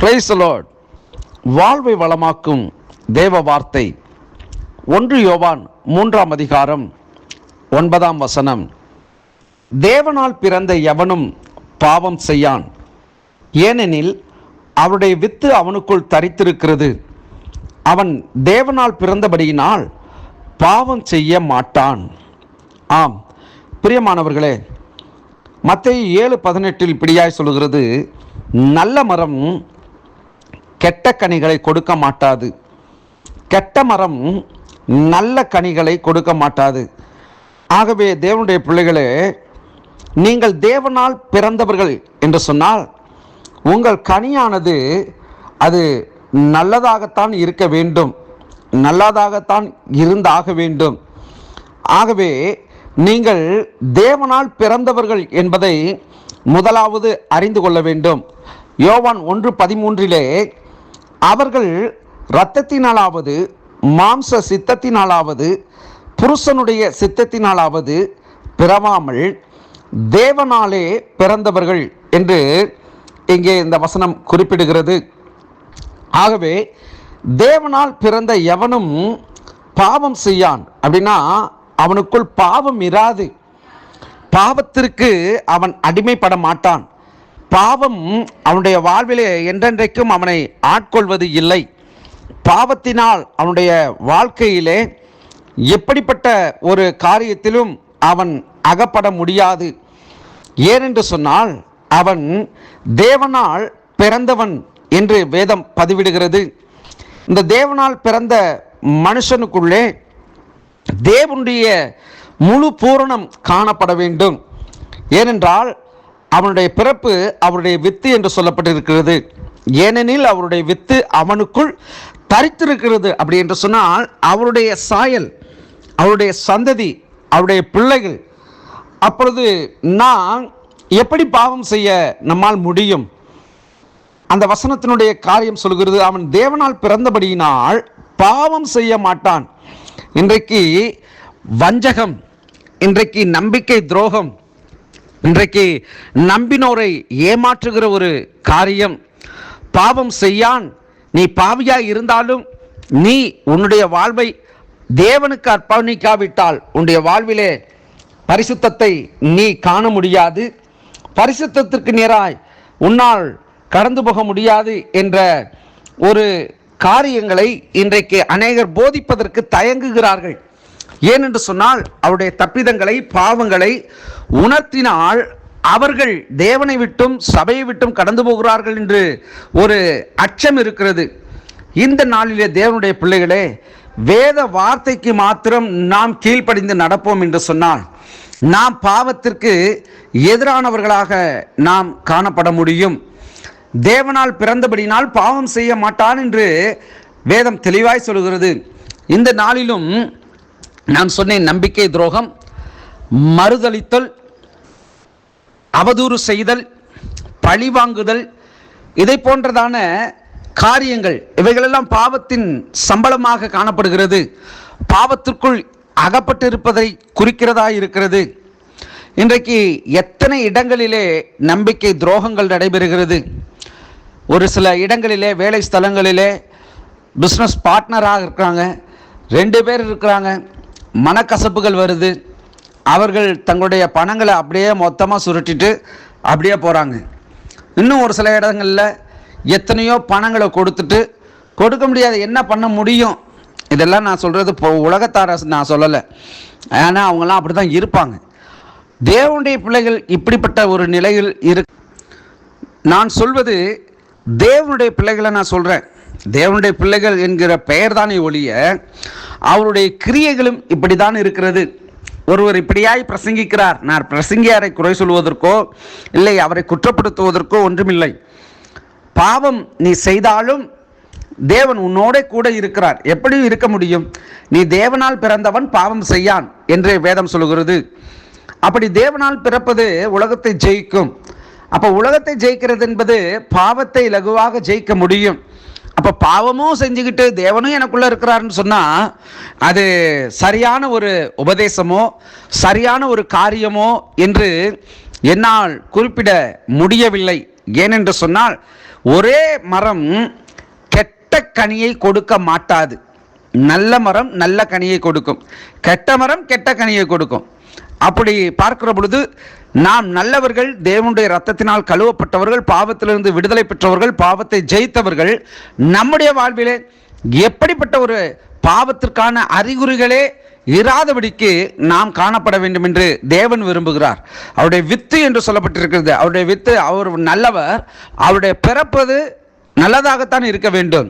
Price Lord வாழ்வை வளமாக்கும் தேவ வார்த்தை. ஒன்று யோவான் மூன்றாம் அதிகாரம் ஒன்பதாம் வசனம். தேவனால் பிறந்த எவனும் பாவம் செய்யான். ஏனெனில் அவருடைய வித்து அவனுக்குள் தரித்திருக்கிறது. அவன் தேவனால் பிறந்தபடியினால் பாவம் செய்ய மாட்டான். ஆம். பிரியமானவர்களே மத்திய ஏழு பதினெட்டில் இப்படியாய் சொல்கிறது நல்ல மரம் கெட்ட கனிகளை கொடுக்க மாட்டாது. கெட்ட மரம் நல்ல கனிகளை கொடுக்க மாட்டாது. ஆகவே தேவனுடைய பிள்ளைகளே நீங்கள் தேவனால் பிறந்தவர்கள் என்று சொன்னால் உங்கள் கனியானது அது நல்லதாகத்தான் இருக்க வேண்டும். நல்லதாகத்தான் இருந்தாக வேண்டும். ஆகவே நீங்கள் தேவனால் பிறந்தவர்கள் என்பதை முதலாவது அறிந்து கொள்ள வேண்டும். யோவான் ஒன்று பதிமூன்றிலே அவர்கள் இரத்தத்தினாலாவது மாம்ச சித்தத்தினாலாவது புருஷனுடைய சித்தத்தினாலாவது பிறவாமல் தேவனாலே பிறந்தவர்கள் என்று இங்கே இந்த வசனம் குறிப்பிடுகிறது. ஆகவே தேவனால் பிறந்த எவனும் பாவம் செய்யான். அப்படின்னா அவனுக்குள் பாவம் இராது. பாவத்திற்கு அவன் அடிமைப்பட மாட்டான். பாவம் அவனுடைய வாழ்விலே என்றென்றைக்கும் அவனை ஆட்கொள்வது இல்லை. பாவத்தினால் அவனுடைய வாழ்க்கையிலே எப்படிப்பட்ட ஒரு காரியத்திலும் அவன் அகப்பட முடியாது. ஏனென்று சொன்னால் அவன் தேவனால் பிறந்தவன் என்று வேதம் பதிவிடுகிறது. இந்த தேவனால் பிறந்த மனுஷனுக்குள்ளே தேவனுடைய முழு பூரணம் காணப்பட வேண்டும். ஏனென்றால் அவனுடைய பிறப்பு அவருடைய வித்து என்று சொல்லப்பட்டிருக்கிறது. ஏனெனில் அவருடைய வித்து அவனுக்குள் தரித்திருக்கிறது அப்படி என்று சொன்னால் அவருடைய சாயல் அவருடைய சந்ததி அவருடைய பிள்ளைகள் அப்பொழுது நான் எப்படி பாவம் செய்ய நம்மால் முடியும்? அந்த வசனத்தினுடைய காரியம் சொல்கிறது அவன் தேவனால் பிறந்தபடியினால் பாவம் செய்ய மாட்டான். இன்றைக்கு வஞ்சகம் இன்றைக்கு நம்பிக்கை துரோகம் இன்றைக்கு நம்பினோரை ஏமாற்றுகிற ஒரு காரியம். பாவம் செய்யான் நீ பாவியாய் இருந்தாலும் நீ உன்னுடைய வாழ்வை தேவனுக்கு அர்ப்பணிக்காவிட்டால் உன்னுடைய வாழ்விலே பரிசுத்தத்தை நீ காண முடியாது. பரிசுத்தத்திற்கு நேராய் உன்னால் கடந்து போக முடியாது என்ற ஒரு காரியங்களை இன்றைக்கு அநேகர் போதிப்பதற்கு தயங்குகிறார்கள். ஏனென்று சொன்னால் அவருடைய தப்பிதங்களை பாவங்களை உணர்த்தினால் அவர்கள் தேவனை விட்டும் சபையை விட்டும் கடந்து போகிறார்கள் என்று ஒரு அச்சம் இருக்கிறது. இந்த நாளிலே தேவனுடைய பிள்ளைகளே வேத வார்த்தைக்கு மாத்திரம் நாம் கீழ்ப்படிந்து நடப்போம் என்று சொன்னால் நாம் பாவத்திற்கு எதிரானவர்களாக நாம் காணப்பட முடியும். தேவனால் பிறந்தபடினால் பாவம் செய்ய மாட்டான் என்று வேதம் தெளிவாய் சொல்கிறது. இந்த நாளிலும் நான் சொன்னேன் நம்பிக்கை துரோகம் மறுதளித்தல் அவதூறு செய்தல் பழிவாங்குதல் இதை போன்றதான காரியங்கள் இவைகளெல்லாம் பாவத்தின் சம்பளமாக காணப்படுகிறது. பாவத்திற்குள் அகப்பட்டிருப்பதை குறிக்கிறதா இருக்கிறது. இன்றைக்கு எத்தனை இடங்களிலே நம்பிக்கை துரோகங்கள் நடைபெறுகிறது. ஒரு சில இடங்களிலே வேலை ஸ்தலங்களிலே பிஸ்னஸ் பார்ட்னராக இருக்கிறாங்க. ரெண்டு பேர் இருக்கிறாங்க. மனக்கசப்புகள் வருது. அவர்கள் தங்களுடைய பணங்களை அப்படியே மொத்தமாக சுருட்டிட்டு அப்படியே போகிறாங்க இன்னும் ஒரு சில இடங்களில் எத்தனையோ பணங்களை கொடுத்துட்டு கொடுக்க முடியாது. என்ன பண்ண முடியும்? இதெல்லாம் நான் சொல்கிறது இப்போ உலகத்தார நான் சொல்லலை. ஆனால் அவங்களாம் அப்படி தான் இருப்பாங்க. தேவனுடைய பிள்ளைகள் இப்படிப்பட்ட ஒரு நிலையில் இரு நான் சொல்வது தேவனுடைய பிள்ளைகளை நான் சொல்கிறேன் தேவனுடைய பிள்ளைகள் என்கிற பெயர் தானே ஒழிய அவருடைய கிரியைகளும் இப்படி தான் இருக்கிறது. ஒருவர் இப்படியாய் பிரசங்கிக்கிறார். நான் பிரசங்கியாரை குறை சொல்வதற்கோ இல்லை அவரை குற்றப்படுத்துவதற்கோ ஒன்றுமில்லை. பாவம் நீ செய்தாலும் தேவன் உன்னோட கூட இருக்கிறார். எப்படி இருக்க முடியும். நீ தேவனால் பிறந்தவன் பாவம் செய்யான் என்றே வேதம் சொல்கிறது அப்படி தேவனால் பிறப்பது உலகத்தை ஜெயிக்கும். அப்போ உலகத்தை ஜெயிக்கிறது என்பது பாவத்தை லகுவாக ஜெயிக்க முடியும். அப்போ பாவமும் செஞ்சுக்கிட்டு தேவனும் எனக்குள்ளே இருக்கிறாருன்னு சொன்னால் அது சரியான ஒரு உபதேசமோ சரியான ஒரு காரியமோ என்று என்னால் குறிப்பிட முடியவில்லை. ஏனென்று சொன்னால் ஒரே மரம் கெட்ட கனியை கொடுக்க மாட்டாது. நல்ல மரம் நல்ல கனியை கொடுக்கும். கெட்ட மரம் கெட்ட கனியை கொடுக்கும். அப்படி பார்க்கிற பொழுது நாம் நல்லவர்கள் தேவனுடைய ரத்தத்தினால் கழுவப்பட்டவர்கள் பாவத்திலிருந்து விடுதலை பெற்றவர்கள் பாவத்தை ஜெயித்தவர்கள் நம்முடைய வாழ்விலே எப்படிப்பட்ட ஒரு பாவத்திற்கான அறிகுறிகளே இராதபடிக்கு நாம் காணப்பட வேண்டும் என்று தேவன் விரும்புகிறார். அவருடைய வித்து என்று சொல்லப்பட்டிருக்கிறது. அவருடைய வித்து அவர் நல்லவர். அவருடைய பிறப்பது நல்லதாகத்தான் இருக்க வேண்டும்.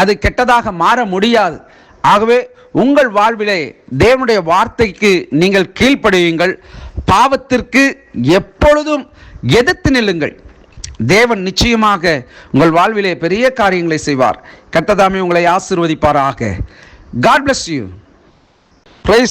அது கெட்டதாக மாற முடியாது. ஆகவே உங்கள் வாழ்விலே தேவனுடைய வார்த்தைக்கு நீங்கள் கீழ்ப்படுவீங்கள் பாவத்திற்கு எப்பொழுதும் எதிர்த்து நில்லுங்கள். தேவன் நிச்சயமாக உங்கள் வாழ்விலே பெரிய காரியங்களை செய்வார். கத்ததாமே உங்களை ஆசிர்வதிப்பாராக. God bless you